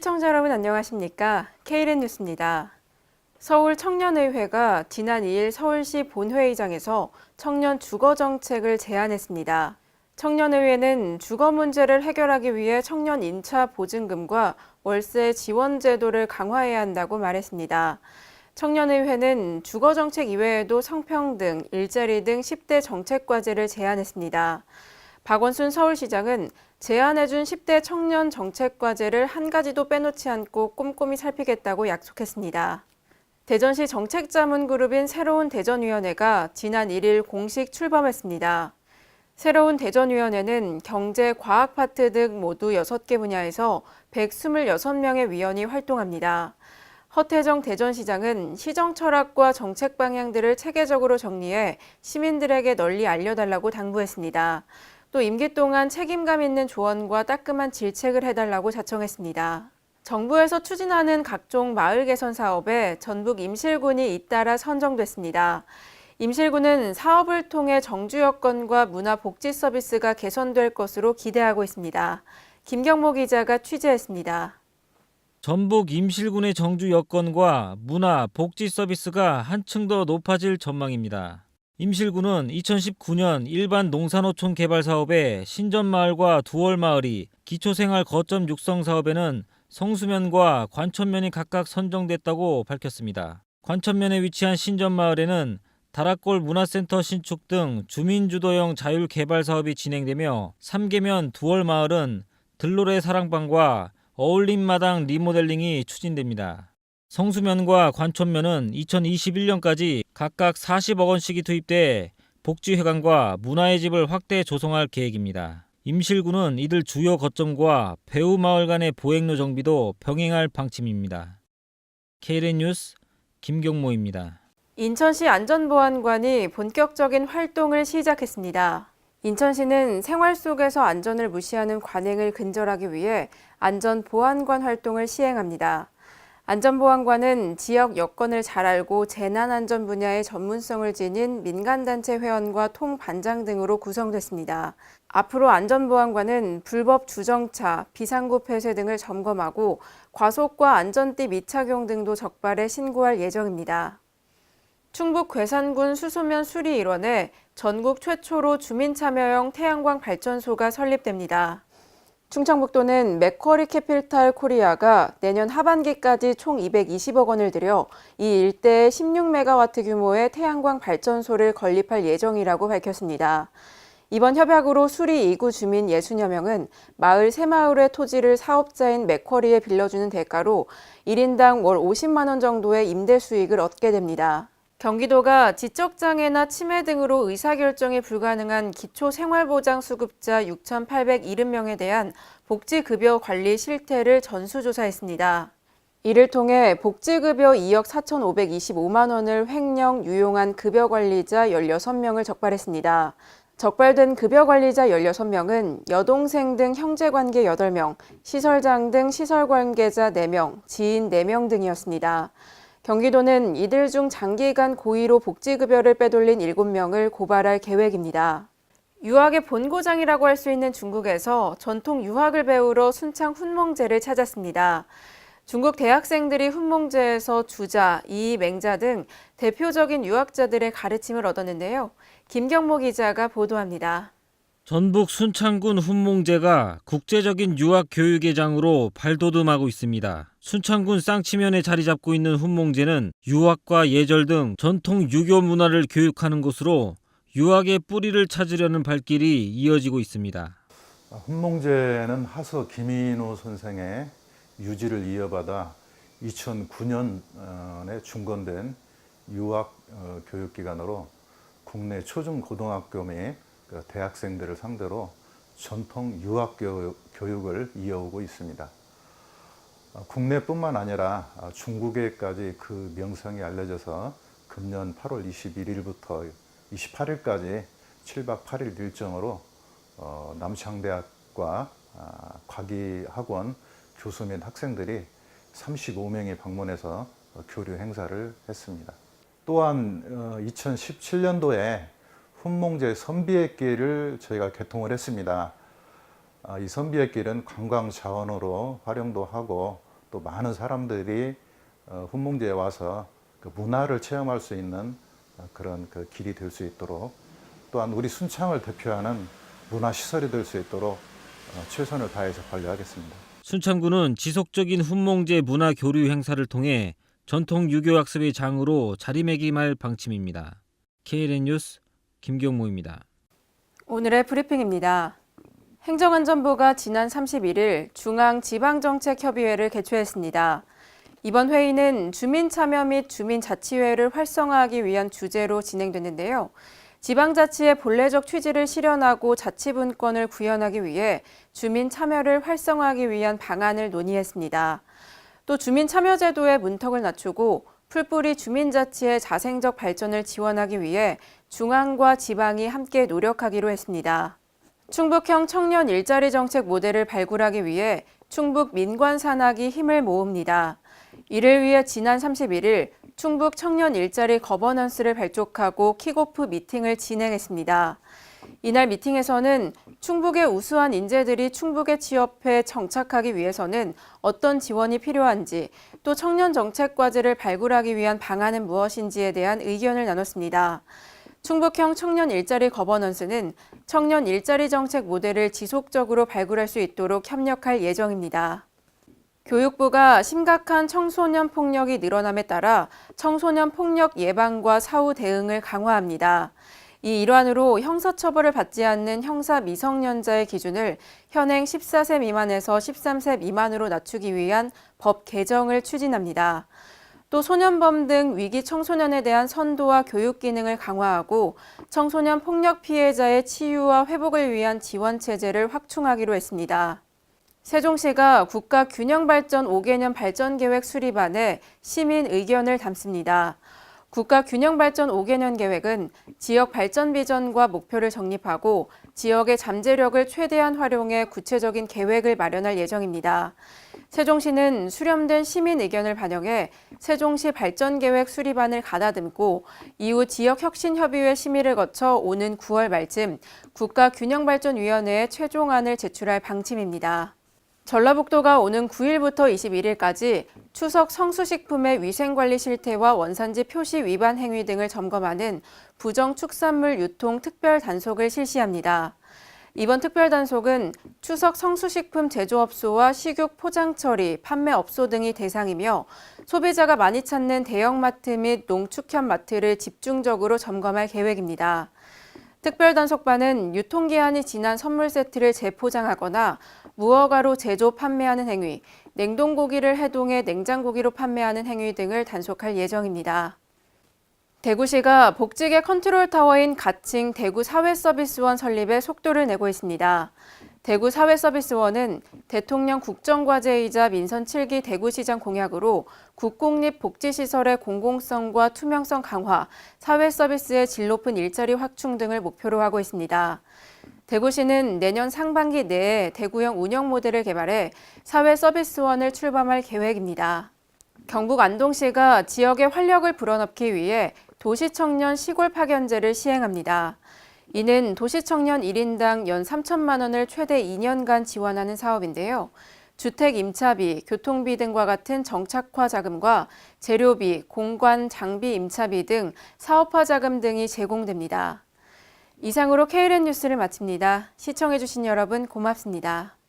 시청자 여러분 안녕하십니까? KLN 뉴스입니다. 서울 청년의회가 지난 2일 서울시 본회의장에서 청년 주거 정책을 제안했습니다. 청년의회는 주거 문제를 해결하기 위해 청년 인차 보증금과 월세 지원 제도를 강화해야 한다고 말했습니다. 청년의회는 주거 정책 이외에도 성평등, 일자리 등 10대 정책 과제를 제안했습니다. 박원순 서울시장은 제안해준 10대 청년 정책 과제를 한 가지도 빼놓지 않고 꼼꼼히 살피겠다고 약속했습니다. 대전시 정책자문그룹인 새로운 대전위원회가 지난 1일 공식 출범했습니다. 새로운 대전위원회는 경제, 과학 파트 등 모두 6개 분야에서 126명의 위원이 활동합니다. 허태정 대전시장은 시정 철학과 정책 방향들을 체계적으로 정리해 시민들에게 널리 알려달라고 당부했습니다. 또 임기 동안 책임감 있는 조언과 따끔한 질책을 해달라고 자청했습니다. 정부에서 추진하는 각종 마을 개선 사업에 전북 임실군이 잇따라 선정됐습니다. 임실군은 사업을 통해 정주 여건과 문화 복지 서비스가 개선될 것으로 기대하고 있습니다. 김경모 기자가 취재했습니다. 전북 임실군의 정주 여건과 문화, 복지 서비스가 한층 더 높아질 전망입니다. 임실군은 2019년 일반 농산어촌 개발 사업에 신전마을과 두월마을이 기초생활 거점 육성 사업에는 성수면과 관천면이 각각 선정됐다고 밝혔습니다. 관천면에 위치한 신전마을에는 다락골 문화센터 신축 등 주민주도형 자율 개발 사업이 진행되며 삼계면 두월마을은 들로레 사랑방과 어울림마당 리모델링이 추진됩니다. 성수면과 관천면은 2021년까지 각각 40억 원씩이 투입돼 복지회관과 문화의 집을 확대 조성할 계획입니다. 임실군은 이들 주요 거점과 배우마을 간의 보행로 정비도 병행할 방침입니다. KLN 뉴스 김경모입니다. 인천시 안전보안관이 본격적인 활동을 시작했습니다. 인천시는 생활 속에서 안전을 무시하는 관행을 근절하기 위해 안전보안관 활동을 시행합니다. 안전보안관은 지역 여건을 잘 알고 재난안전 분야의 전문성을 지닌 민간단체 회원과 통반장 등으로 구성됐습니다. 앞으로 안전보안관은 불법 주정차, 비상구 폐쇄 등을 점검하고 과속과 안전띠 미착용 등도 적발해 신고할 예정입니다. 충북 괴산군 수소면 수리 일원에 전국 최초로 주민 참여형 태양광 발전소가 설립됩니다. 충청북도는 맥쿼리 캐피탈 코리아가 내년 하반기까지 총 220억 원을 들여 이 일대에 16메가와트 규모의 태양광 발전소를 건립할 예정이라고 밝혔습니다. 이번 협약으로 수리 2구 주민 60여 명은 마을 세 마을의 토지를 사업자인 맥쿼리에 빌려주는 대가로 1인당 월 50만 원 정도의 임대 수익을 얻게 됩니다. 경기도가 지적장애나 치매 등으로 의사결정이 불가능한 기초생활보장 수급자 6,870명에 대한 복지급여 관리 실태를 전수조사했습니다. 이를 통해 복지급여 2억 4,525만 원을 횡령, 유용한 급여관리자 16명을 적발했습니다. 적발된 급여관리자 16명은 여동생 등 형제관계 8명, 시설장 등 시설관계자 4명, 지인 4명 등이었습니다. 경기도는 이들 중 장기간 고의로 복지급여를 빼돌린 7명을 고발할 계획입니다. 유학의 본고장이라고 할 수 있는 중국에서 전통 유학을 배우러 순창 훈몽제를 찾았습니다. 중국 대학생들이 훈몽제에서 주자, 이, 맹자 등 대표적인 유학자들의 가르침을 얻었는데요. 김경모 기자가 보도합니다. 전북 순창군 훈몽제가 국제적인 유학 교육의 장으로 발돋움하고 있습니다. 순창군 쌍치면에 자리 잡고 있는 훈몽제는 유학과 예절 등 전통 유교 문화를 교육하는 곳으로 유학의 뿌리를 찾으려는 발길이 이어지고 있습니다. 훈몽제는 하서 김인호 선생의 유지를 이어받아 2009년에 중건된 유학 어, 교육기관으로 국내 초중 고등학교 및그 대학생들을 상대로 전통 유학 교육- 교육을 이어오고 있습니다. 어, 국내뿐만 아니라 어, 중국에까지 그 명성이 알려져서 금년 8월 21일부터 28일까지 7박 8일 일정으로 어, 남창대학과 아, 과기학원 교수 및 학생들이 35명이 방문해서 어, 교류 행사를 했습니다. 또한 2017년도에 훈몽제 선비의 길을 저희가 개통을 했습니다. 아, 이 선비의 길은 관광 자원으로 활용도 하고 또 많은 사람들이 어, 훈몽제에 와서 그 문화를 체험할 수 있는 어, 그런 그 길이 될 수 있도록 또한 우리 순창을 대표하는 문화 시설이 될 수 있도록 어, 최선을 다해서 관리하겠습니다. 순창군은 지속적인 훈몽제 문화 교류 행사를 통해 전통 유교 학습의 장으로 자리매김할 방침입니다. KLN 뉴스 김경모입니다. 오늘의 브리핑입니다. 행정안전부가 지난 31일 중앙지방정책협의회를 개최했습니다. 이번 회의는 주민 참여 및 주민 자치회를 활성화하기 위한 주제로 진행됐는데요. 지방자치의 본래적 취지를 실현하고 자치분권을 구현하기 위해 주민 참여를 활성화하기 위한 방안을 논의했습니다. 또 주민 참여 제도의 문턱을 낮추고 풀뿌리 주민자치의 자생적 발전을 지원하기 위해 중앙과 지방이 함께 노력하기로 했습니다. 충북형 청년 일자리 정책 모델을 발굴하기 위해 충북 민관 산학이 힘을 모읍니다. 이를 위해 지난 31일 충북 청년 일자리 거버넌스를 발족하고 킥오프 미팅을 진행했습니다. 이날 미팅에서는 충북의 우수한 인재들이 충북에 취업해 정착하기 위해서는 어떤 지원이 필요한지 또 청년 정책 과제를 발굴하기 위한 방안은 무엇인지에 대한 의견을 나눴습니다. 충북형 청년 일자리 거버넌스는 청년 일자리 정책 모델을 지속적으로 발굴할 수 있도록 협력할 예정입니다. 교육부가 심각한 청소년 폭력이 늘어남에 따라 청소년 폭력 예방과 사후 대응을 강화합니다. 이 일환으로 형사처벌을 받지 않는 형사 미성년자의 기준을 현행 14세 미만에서 13세 미만으로 낮추기 위한 법 개정을 추진합니다. 또 소년범 등 위기 청소년에 대한 선도와 교육 기능을 강화하고 청소년 폭력 피해자의 치유와 회복을 위한 지원 체제를 확충하기로 했습니다. 세종시가 국가 균형 발전 5개년 발전 계획 수립안에 시민 의견을 담습니다. 국가 균형 발전 5개년 계획은 지역 발전 비전과 목표를 정립하고 지역의 잠재력을 최대한 활용해 구체적인 계획을 마련할 예정입니다. 세종시는 수렴된 시민 의견을 반영해 세종시 발전계획 수립안을 가다듬고 이후 지역혁신협의회 심의를 거쳐 오는 9월 말쯤 국가균형발전위원회에 최종안을 제출할 방침입니다. 전라북도가 오는 9일부터 21일까지 추석 성수식품의 위생관리 실태와 원산지 표시 위반 행위 등을 점검하는 부정축산물 유통 특별 단속을 실시합니다. 이번 특별 단속은 추석 성수식품 제조업소와 식육 포장 처리, 판매업소 등이 대상이며 소비자가 많이 찾는 대형마트 및 농축현 마트를 집중적으로 점검할 계획입니다. 특별 단속반은 유통기한이 지난 선물 세트를 재포장하거나 무허가로 제조 판매하는 행위, 냉동고기를 해동해 냉장고기로 판매하는 행위 등을 단속할 예정입니다. 대구시가 복지계 컨트롤타워인 가칭 대구 사회서비스원 설립에 속도를 내고 있습니다. 대구 사회서비스원은 대통령 국정과제이자 민선 7기 대구시장 공약으로 국공립 복지시설의 공공성과 투명성 강화, 사회서비스의 질 높은 일자리 확충 등을 목표로 하고 있습니다. 대구시는 내년 상반기 내에 대구형 운영 모델을 개발해 사회 서비스원을 출범할 계획입니다. 경북 안동시가 지역의 활력을 불어넣기 위해 도시청년 시골 파견제를 시행합니다. 이는 도시청년 1인당 연 3천만 원을 최대 2년간 지원하는 사업인데요. 주택 임차비, 교통비 등과 같은 정착화 자금과 재료비, 공관, 장비 임차비 등 사업화 자금 등이 제공됩니다. 이상으로 KLN 뉴스를 마칩니다. 시청해주신 여러분 고맙습니다.